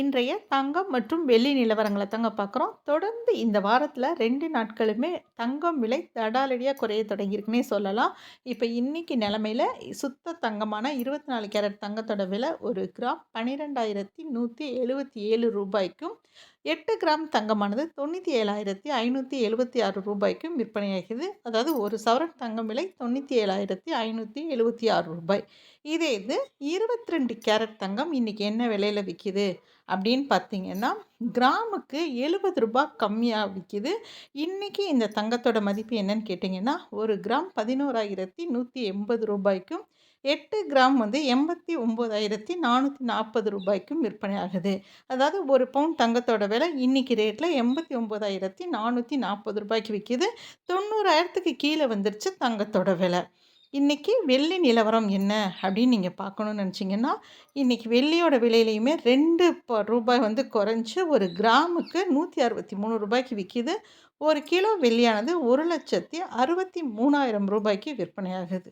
இன்றைய தங்கம் மற்றும் வெள்ளி நிலவரங்களை தாங்க பார்க்குறோம். தொடர்ந்து இந்த வாரத்தில் ரெண்டு நாட்களுமே தங்கம் விலை தடாலடியாக குறைய தொடங்கியிருக்குன்னே சொல்லலாம். இப்போ இன்றைக்கி நிலமையில் சுத்த தங்கமான இருபத்தி நாலு கேரட் தங்கத்தோட விலை ஒரு கிராம் பன்னிரெண்டாயிரத்தி நூற்றி எழுபத்தி ஏழு ரூபாய்க்கும் எட்டு கிராம் தங்கமானது தொண்ணூற்றி ஏழாயிரத்தி ஐநூற்றி எழுபத்தி ஆறு ரூபாய்க்கும் விற்பனையாகிது அதாவது ஒரு சவரன் தங்கம் விலை தொண்ணூற்றி ஏழாயிரத்தி ஐநூற்றி எழுபத்தி ஆறு ரூபாய். இதே இது இருபத்தி ரெண்டு கேரட் தங்கம் இன்றைக்கி என்ன விலையில் விற்கிது அப்படின்னு பார்த்தீங்கன்னா கிராமுக்கு எழுபது ரூபாய் கம்மியாக விற்கிது இன்றைக்கி இந்த தங்கத்தோட மதிப்பு என்னன்னு கேட்டிங்கன்னா ஒரு கிராம் பதினோராயிரத்தி நூற்றி எண்பது ரூபாய்க்கும் எட்டு கிராம் வந்து எண்பத்தி ஒம்போதாயிரத்தி நானூற்றி நாற்பது ரூபாய்க்கும் விற்பனை ஆகுது அதாவது ஒரு பவுன் தங்கத்தோட விலை இன்றைக்கி ரேட்டில் எண்பத்தி ஒம்போதாயிரத்தி நானூற்றி நாற்பது ரூபாய்க்கு விற்கிது தொண்ணூறாயிரத்துக்கு கீழே வந்துருச்சு தங்கத்தோட விலை. இன்றைக்கி வெள்ளி நிலவரம் என்ன அப்படின்னு நீங்கள் பார்க்கணுன்னு நினச்சிங்கன்னா இன்றைக்கி வெள்ளியோட விலையிலையுமே ரெண்டு ரூபாய் வந்து குறைஞ்சி ஒரு கிராமுக்கு நூற்றி அறுபத்தி மூணு ரூபாய்க்கு விற்கிது ஒரு கிலோ வெள்ளியானது ஒரு லட்சத்தி அறுபத்தி மூணாயிரம் ரூபாய்க்கு விற்பனையாகுது.